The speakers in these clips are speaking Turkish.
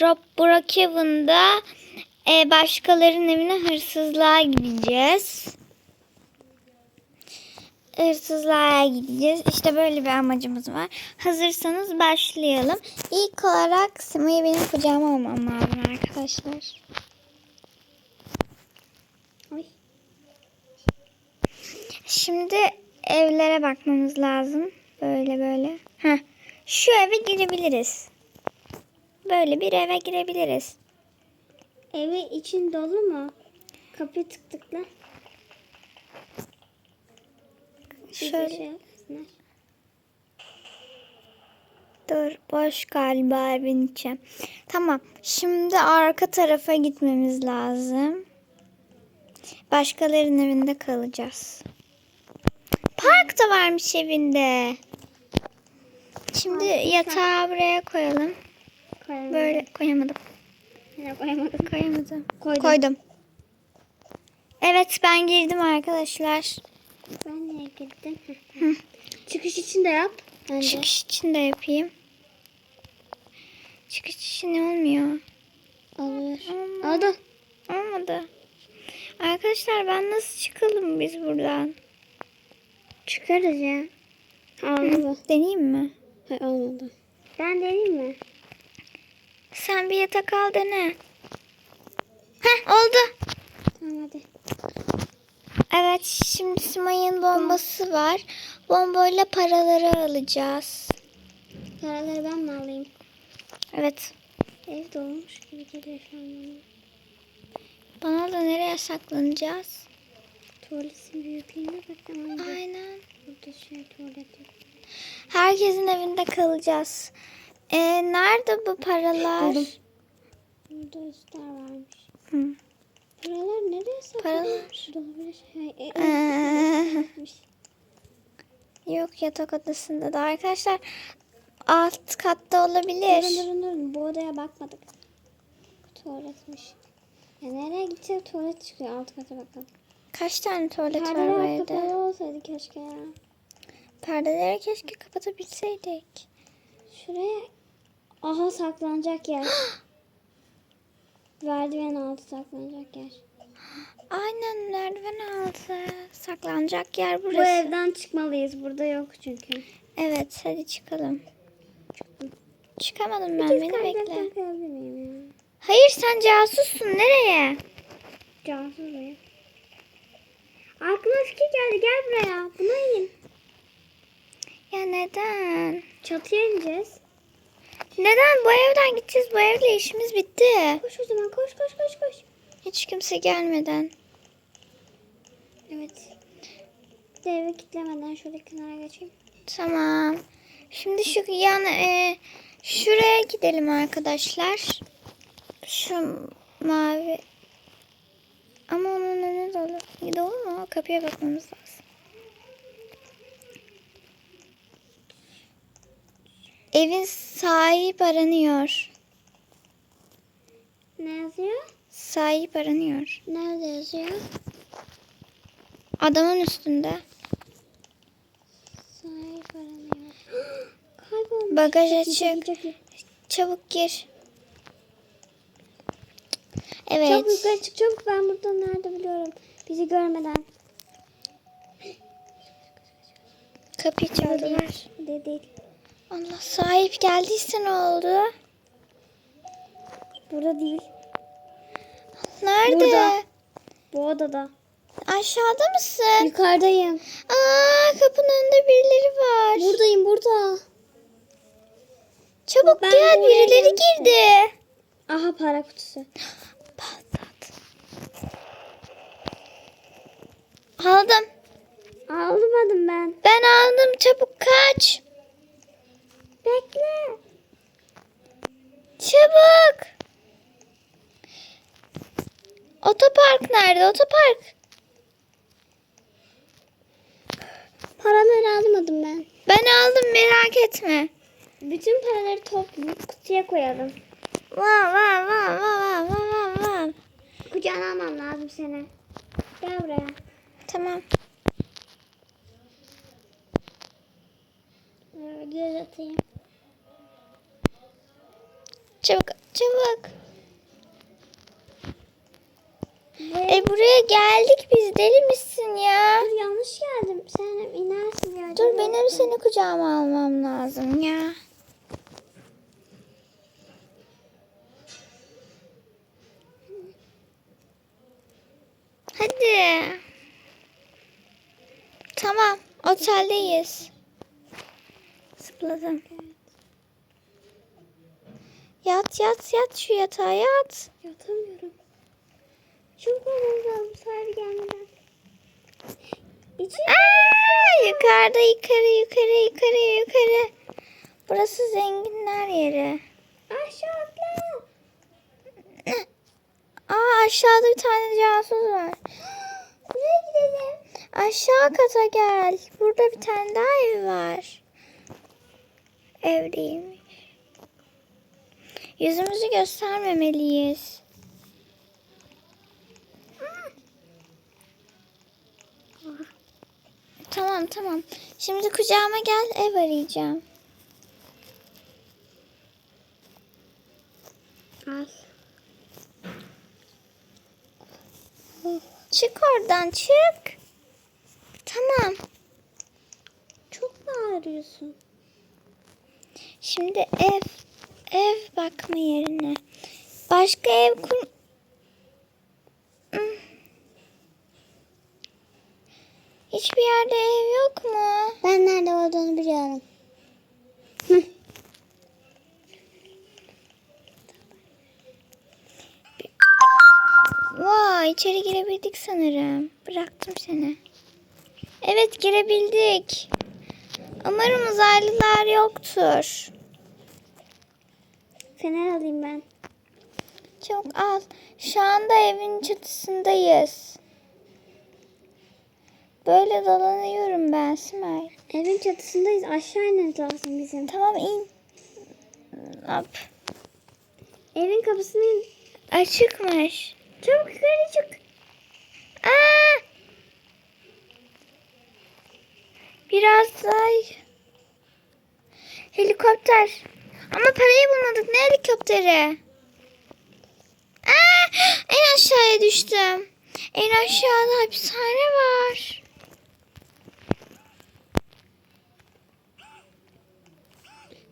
Rob Brookhaven'da e, başkalarının evine hırsızlığa gideceğiz. Hırsızlığa gideceğiz. İşte böyle bir amacımız var. Hazırsanız başlayalım. İlk olarak Sima'yı benim kucağıma almam lazım arkadaşlar. Şimdi evlere bakmamız lazım. Böyle böyle. Heh. Şu eve girebiliriz. Böyle bir eve girebiliriz. Evi için dolu mu? Kapıyı tık tıkla. Şöyle. şey. Dur boş galiba evin içi. Tamam. Şimdi arka tarafa gitmemiz lazım. Başkalarının evinde kalacağız. Park da varmış evinde. Şimdi yatağı buraya koyalım. Koyamadım. Böyle koyamadım. Ya, koyamadım. Koyamadım. Koydum. Koydum. Evet ben girdim arkadaşlar. Ben niye girdim? Çıkış için de yap. Bence. Çıkış için de yapayım. Çıkış için olmuyor. Olur. Oldu. Olmadı. Arkadaşlar ben nasıl çıkalım biz buradan? Çıkarız ya. Oldu. Deneyeyim mi? Hayır olmadı. Ben deneyeyim mi? Sen bir yatak al dene. Heh oldu. Tamam hadi. Evet şimdi Simay'ın bombası var. Bombayla paraları alacağız. Paraları ben mi alayım? Evet. Ev dolmuş gibi geliyor şu an bana. Bana da nereye saklanacağız? Tuvaletin büyüklüğüne bak ama Aynen. burada şey tuvalet yok. Herkesin evinde kalacağız. Ee, nerede bu paralar? Buldum. Burada üstler varmış. Hı. Paralar nereye saklanmış? Dolabilir. Hay, e, Ee, yok yatak odasında da arkadaşlar alt katta olabilir. Durun durun durun. Bu odaya bakmadık. Tuvaletmiş. Ya nereye gidecek tuvalet çıkıyor. Alt kata bakalım. Kaç tane tuvalet var bu Perdeler evde? kapalı olsaydı keşke ya. Perdeleri keşke kapatabilseydik. Şuraya aha saklanacak yer. Merdiven altı saklanacak yer. Aynen merdiven altı. Saklanacak yer burası. Bu evden çıkmalıyız. Burada yok çünkü. Evet hadi çıkalım. Çıkamadım ben beni bekle. Hayır sen casussun nereye? Cansız buraya. Aklıma fikir geldi. Gel buraya. Buna in. Ya neden? Çatıya ineceğiz. Neden bu evden gideceğiz? Bu evle işimiz bitti. Koş o zaman. Koş koş koş koş. Hiç kimse gelmeden. Evet. Bir de evi kilitlemeden şöyle kenara geçeyim. Tamam. Şimdi şu yan e, şuraya gidelim arkadaşlar. Şu mavi. Ama onun önü dolu. Dolu mu? Kapıya bakmamız lazım. Evin sahip aranıyor. Ne yazıyor? Sahip aranıyor. Nerede yazıyor? Adamın üstünde. Sahip aranıyor. Kaybolmuş. Bagaj açık. Çabuk gir. Evet. Çabuk yukarı çık çabuk. Ben burada nerede biliyorum. Bizi görmeden. Kapıyı çaldılar. Değil. değil. Allah sahip geldiyse ne oldu? Burada değil. Nerede? Burada. Bu odada. Aşağıda mısın? Yukarıdayım. Aa kapının önünde birileri var. Buradayım burada. Çabuk Ben gel birileri gelmiştim. girdi. Aha para kutusu. Patlat. Aldım. Almadım ben. Ben aldım çabuk kaç. Bekle. Çabuk. Otopark nerede? Otopark. Paraları almadım ben. Ben aldım merak etme. Bütün paraları toplayıp kutuya koyalım. Vav vav vav vav vav vav vav. Kucağına almam lazım seni. Gel buraya. Tamam. Ee, Göz atayım. Çabuk çabuk. Ve- E buraya geldik biz deli misin ya? Dur yanlış geldim. Sen inersin ya. Dur benim seni kucağıma almam lazım ya. Hadi. Tamam, oteldeyiz. Zıpladım. Yat yat yat şu yatağa yat. Yatamıyorum. Çok lazım sahibi gelmeden. İçi Aa, yukarıda yukarı yukarı yukarı yukarı. Burası zenginler yeri. aşağı atla. Aa aşağıda bir tane casus var. Buraya gidelim. Aşağı kata gel. Burada bir tane daha ev var. Ev değilmiş. Yüzümüzü göstermemeliyiz. Tamam tamam. Şimdi kucağıma gel ev arayacağım. Al. Çık oradan çık. Tamam. Çok mu ağrıyorsun? Şimdi ev ev bakma yerine. Başka ev kur... Hiçbir yerde ev yok mu? Ben nerede olduğunu biliyorum. Vay içeri girebildik sanırım. Bıraktım seni. Evet girebildik. Umarım uzaylılar yoktur. Fener alayım ben. Çok al. Şu anda evin çatısındayız. Böyle dolanıyorum ben Simay. Evin çatısındayız. Aşağı inmemiz lazım bizim. Tamam in. Hop. Evin kapısını in. Açıkmış. Çabuk yukarı çık. Aa! Biraz daha... Helikopter. Ama parayı bulmadık. Ne helikopteri? Aa! En aşağıya düştüm. En aşağıda hapishane var.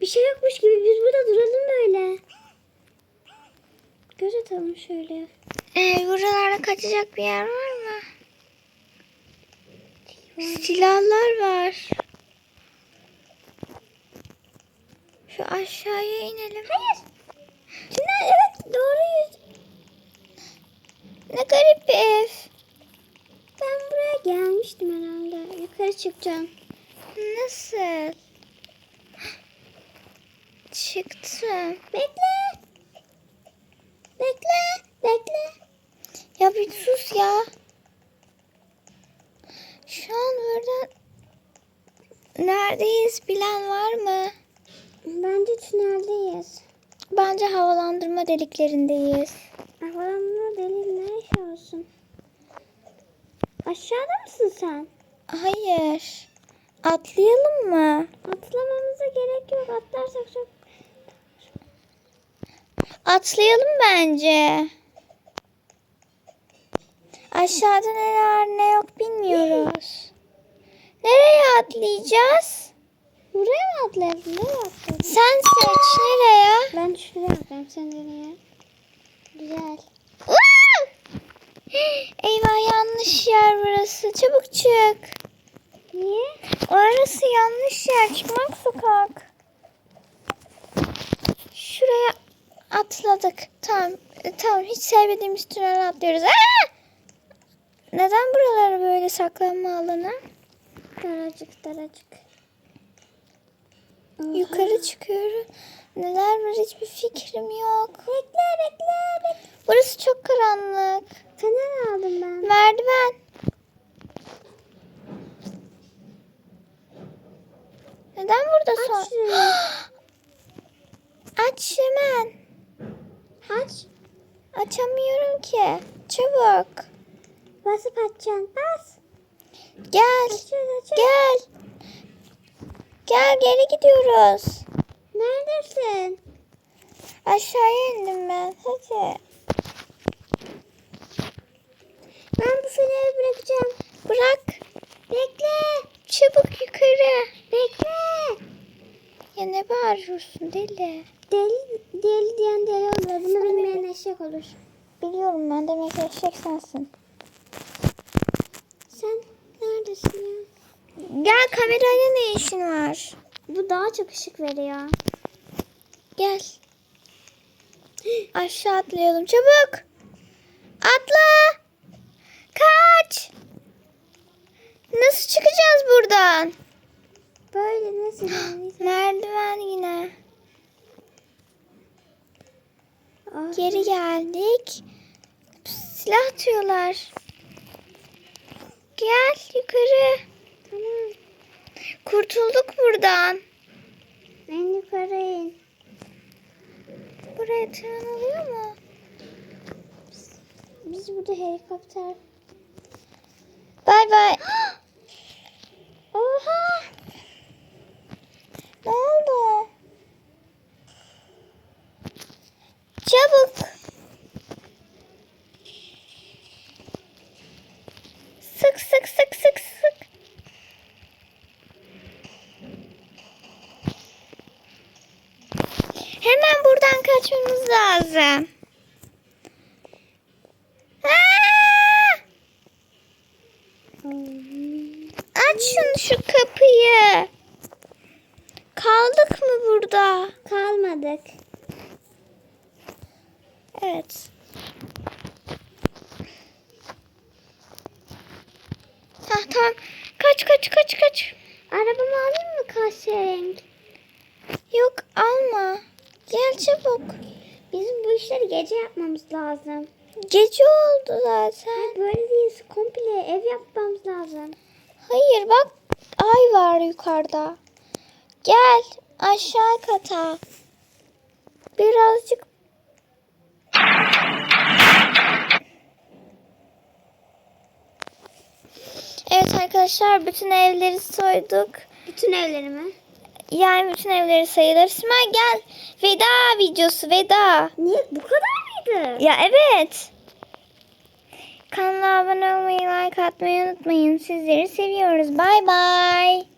Bir şey yokmuş gibi biz burada duralım böyle. Göz atalım şöyle. Ee, buralarda kaçacak bir yer var mı? Silahlar var. Şu aşağıya inelim. Hayır. Tünel evet doğruyuz. Ne garip bir ev. Ben buraya gelmiştim herhalde. Yukarı çıkacağım. Nasıl? Çıktım. Bekle. Bekle. Bekle. Ya bir sus ya. Şu an burada neredeyiz bilen var mı? Bence tüneldeyiz. Bence havalandırma deliklerindeyiz. Havalanma deli ne iş olsun? Aşağıda mısın sen? Hayır. Atlayalım mı? Atlamamıza gerek yok. Atlarsak çok... Atlayalım bence. Aşağıda ne var ne yok bilmiyoruz. Nereye atlayacağız? Buraya mı atlayalım? Nereye atlayalım? Sen seç nereye? Ben şuraya atlayayım. Sen nereye? Güzel. Eyvah yanlış yer burası. Çabuk çık. Niye? Orası yanlış yer. Çıkmak sokak. Şuraya atladık. Tamam. e, Tamam. Hiç sevmediğimiz tünel atlıyoruz. Aa! Neden buraları böyle saklanma alanı? Daracık daracık. Yukarı çıkıyoruz. Neler var hiçbir fikrim yok. Bekle bekle bekle. Burası çok karanlık. Fener aldım ben. Merdiven. Neden burada son? Aç şunu. Aç hemen. Aç. Açamıyorum ki. Çabuk. Basıp açacaksın. Bas. Gel. Açıyoruz açıyoruz. Gel. Gel geri gidiyoruz. Neredesin? Aşağıya indim ben. Hadi. Ben bu feneri bırakacağım. Bırak. Bekle. Çabuk yukarı. Bekle. Ya ne bağırıyorsun deli? Deli, deli diyen deli olur. Bunu bilmeyen eşek olur. Biliyorum ben demek eşek sensin. Sen neredesin ya? Gel kamerayla ne işin var? Bu daha çok ışık veriyor. Gel. Aşağı atlayalım çabuk. Atla. Kaç. Nasıl çıkacağız buradan? Böyle nasıl? Merdiven yine. Ah, Geri geldik. Silah atıyorlar. Gel yukarı. Tamam. Kurtulduk buradan. En yukarı in. Buraya tırmanılıyor mu? Biz burada helikopter. Bay bay. Oha! Ne oldu? Çabuk. Sık sık sık sık sık. Hemen buradan kaçmamız lazım. Aa! Aç şunu şu kapıyı. Kaldık mı burada? Kalmadık. Evet. Ha tamam. Kaç kaç kaç kaç. Arabamı alayım mı kahverengi? Yok alma. Gel çabuk. Bizim bu işleri gece yapmamız lazım. Gece oldu zaten. Hayır böyle değil. Komple ev yapmamız lazım. Hayır bak ay var yukarıda. Gel aşağı kata. Birazcık Evet arkadaşlar bütün evleri soyduk. Bütün evlerimi. Yani bütün evleri sayılır. Simay gel. Veda videosu veda. Niye? Bu kadar mıydı? Ya evet. Kanala abone olmayı, like atmayı unutmayın. Sizleri seviyoruz. Bay bay.